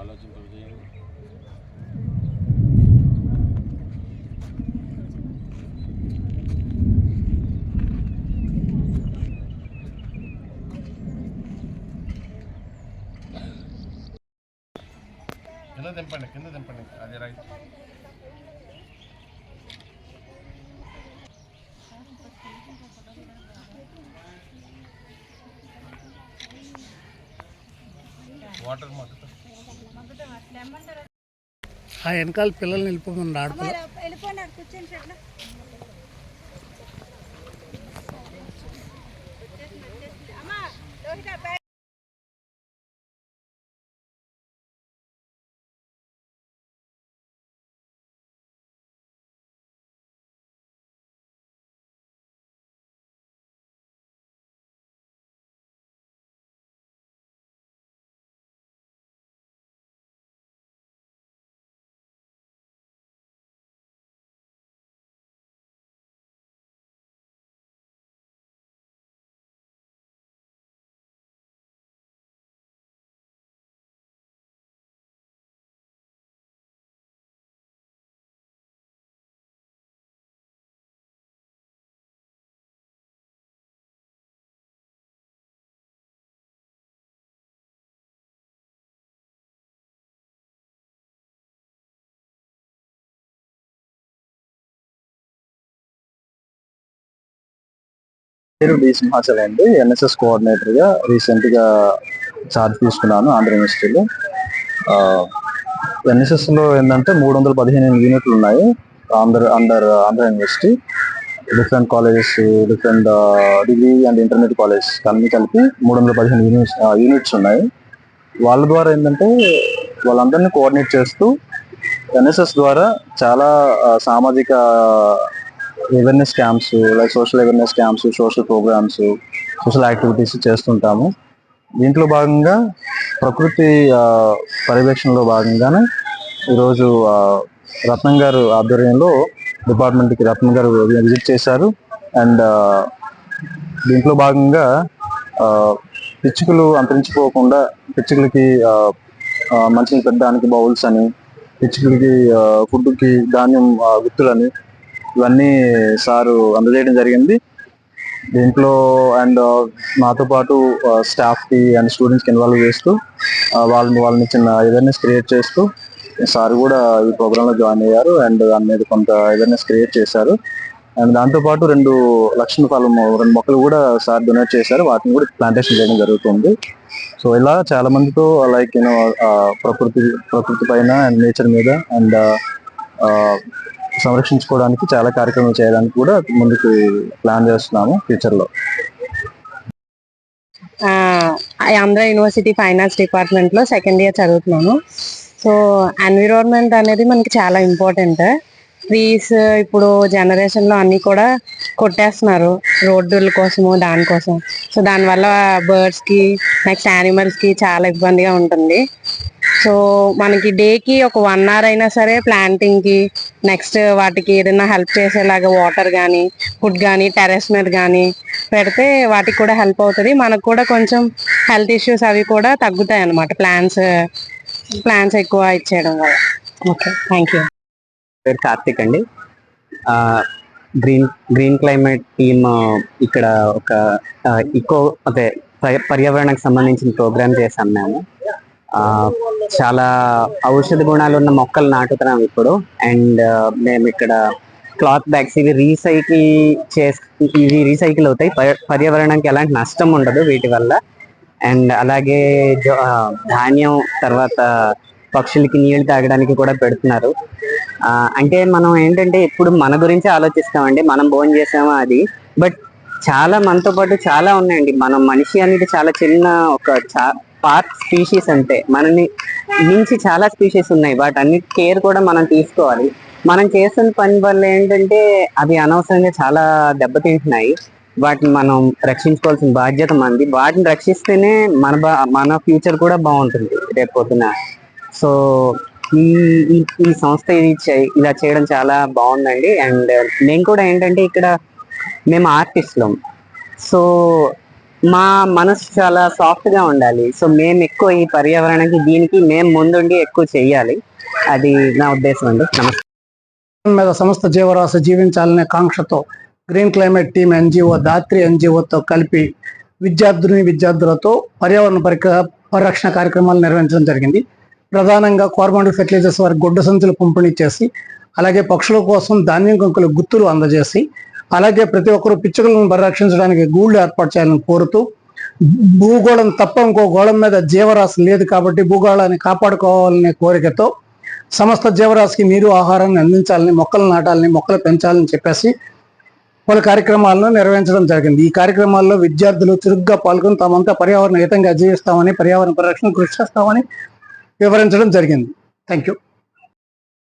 ఆలోచింపజేయండి కింద దింపండి కింద దింపండి. అది రైట్. వాటర్ మొత్తం ఆ వెనకాల పిల్లల్ని వెళ్ళిపోమని ఆడుకో. కూర్చొని అమ్మా పేరు డి సింహాచల్ అండి. ఎన్ఎస్ఎస్ కోఆర్డినేటర్గా రీసెంట్గా చార్జ్ తీసుకున్నాను ఆంధ్ర యూనివర్సిటీలో ఎన్ఎస్ఎస్లో ఏంటంటే మూడు వందల పదిహేను యూనిట్లు ఉన్నాయి Andhra under Andhra university different colleges different degree and intermediate colleges అన్ని కలిపి మూడు వందల పదిహేను యూనిట్స్ యూనిట్స్ ఉన్నాయి. వాళ్ళ ద్వారా ఏంటంటే వాళ్ళందరినీ కోఆర్డినేట్ చేస్తూ ఎన్ఎస్ఎస్ ద్వారా చాలా సామాజిక awareness camps like social awareness camps social programs social activities చేస్తుంటాము. దీంట్లో భాగంగా ప్రకృతి పర్యవేక్షణలో భాగంగానే ఈరోజు రత్నం గారు ఆధ్వర్యంలో డిపార్ట్మెంట్కి రత్నం గారు విజిట్ చేశారు. అండ్ దీంట్లో భాగంగా పిచ్చుకలు అంతరించిపోకుండా పిచ్చుకలకి ఆ, మంచినీళ్ళు పెట్టడానికి బౌల్స్ అని పిచ్చుకలకి ఫుడ్కి ధాన్యం విత్తులని ఇవన్నీ సారు అందజేయడం జరిగింది. దీంట్లో అండ్ నాతో పాటు స్టాఫ్కి అండ్ స్టూడెంట్స్కి ఇన్వాల్వ్ చేస్తూ వాళ్ళని వాళ్ళని చిన్న అవేర్నెస్ క్రియేట్ చేస్తూ సార్ కూడా ఈ ప్రోగ్రాంలో జాయిన్ అయ్యారు అండ్ దాని మీద కొంత అవేర్నెస్ క్రియేట్ చేశారు. అండ్ దాంతోపాటు రెండు లక్షల ఫలం రెండు మొక్కలు కూడా సార్ డొనేట్ చేశారు. వాటిని కూడా ప్లాంటేషన్ చేయడం జరుగుతుంది. సో ఇలా చాలా మందితో లైక్ యూనో ప్రకృతి ప్రకృతి పైన అండ్ నేచర్ మీద అండ్ సంరక్షించుకోవడానికి చాలా కార్యక్రమాలు చేయడానికి కూడా ముందుకు ప్లాన్ చేస్తున్నాము ఫ్యూచర్లో. ఆంధ్ర యూనివర్సిటీ ఫైనాన్స్ డిపార్ట్మెంట్లో సెకండ్ ఇయర్ చదువుతున్నాను. సో ఎన్విరాన్మెంట్ అనేది మనకి చాలా ఇంపార్టెంట్ ట్రీస్ ఇప్పుడు జనరేషన్లో అన్నీ కూడా కొట్టేస్తున్నారు రోడ్డుల కోసము దానికోసం సో దానివల్ల బర్డ్స్కి నెక్స్ట్ యానిమల్స్కి చాలా ఇబ్బందిగా ఉంటుంది. సో మనకి డేకి ఒక వన్ అవర్ అయినా సరే ప్లాంటింగ్కి నెక్స్ట్ వాటికి ఏదైనా హెల్ప్ చేసేలాగా వాటర్ కానీ ఫుడ్ కానీ టెరెస్ మీద కానీ పెడితే వాటికి కూడా హెల్ప్ అవుతుంది. మనకు కూడా కొంచెం హెల్త్ ఇష్యూస్ అవి కూడా తగ్గుతాయి అన్నమాట ప్లాన్స్ ప్లాన్స్ ఎక్కువ ఇచ్చేయడం వల్ల. ఓకే థ్యాంక్ యూ పేరు కార్తిక్ అండి. గ్రీన్ గ్రీన్ క్లైమేట్ టీమ్ ఇక్కడ ఒక ఇకో అదే పర్యావరణకు సంబంధించిన ప్రోగ్రామ్ చేశాం మేము. చాలా ఔషధ గుణాలు ఉన్న మొక్కలు నాటుతున్నాం ఇప్పుడు. అండ్ మేము ఇక్కడ క్లాత్ బ్యాగ్స్ ఇవి రీసైకిల్ చేస్ ఇవి రీసైకిల్ అవుతాయి. పర్యావరణానికి ఎలాంటి నష్టం ఉండదు వీటి వల్ల. అండ్ అలాగే ధాన్యం తర్వాత పక్షులకి నీళ్ళు తాగడానికి కూడా పెడుతున్నారు. అంటే మనం ఏంటంటే ఇప్పుడు మన గురించి ఆలోచిస్తామండి. మనం భోజనం చేసామా అది. బట్ చాలా మనతో పాటు చాలా ఉన్నాయండి. మనం మనిషి అనేది చాలా చిన్న ఒక పార్క్ స్పీషీస్ అంతే మనని మించి చాలా స్పీషీస్ ఉన్నాయి. వాటన్నిటి కేర్ కూడా మనం తీసుకోవాలి. మనం చేస్తున్న పని వల్ల ఏంటంటే అవి అనవసరంగా చాలా దెబ్బతింటున్నాయి. వాటిని మనం రక్షించుకోవాల్సిన బాధ్యత మనది. వాటిని రక్షిస్తేనే మన బా- మన ఫ్యూచర్ కూడా బాగుంటుంది రేపు పొద్దున. సో ఈ ఈ- సంస్థ ఇది ఇలా చేయడం చాలా బాగుందండి. అండ్ నేను కూడా ఏంటంటే ఇక్కడ మేము ఆర్టిస్ట్లం. సో మా మనసు చాలా సాఫ్ట్గా ఉండాలి. సో మేము ఎక్కువ ఈ పర్యావరణానికి దీనికి మేము ముందుండి ఎక్కువ చెయ్యాలి. అది నా ఉద్దేశం అండి. నమస్తే. మీద సమస్త జీవరాశి జీవించాలనే కాంక్షతో green climate team NGO Dhatri ఎన్జిఓతో కలిపి విద్యార్థుని విద్యార్థులతో పర్యావరణ పరిక పరిరక్షణ కార్యక్రమాలు నిర్వహించడం జరిగింది. ప్రధానంగా కార్బన్ ఫెర్టిలైజర్స్ వారి గుడ్డ సంచులు పంపిణీ చేసి అలాగే పక్షుల కోసం ధాన్యం కంకుల గుత్తులు అందజేసి అలాగే ప్రతి ఒక్కరూ పిచ్చుకలను పరిరక్షించడానికి గూళ్ళు ఏర్పాటు చేయాలని కోరుతూ భూగోళం తప్ప ఇంకో గోళం మీద జీవరాశి లేదు కాబట్టి భూగోళాన్ని కాపాడుకోవాలనే కోరికతో సమస్త జీవరాశికి నీరు ఆహారాన్ని అందించాలని మొక్కలు నాటాలని మొక్కలు పెంచాలని చెప్పేసి పలు కార్యక్రమాలను నిర్వహించడం జరిగింది. ఈ కార్యక్రమాల్లో విద్యార్థులు చురుగ్గా పాల్గొని తామంతా పర్యావరణ హితంగా జీవిస్తామని పర్యావరణ పరిరక్షణ కృషి చేస్తామని వివరించడం జరిగింది. Thank you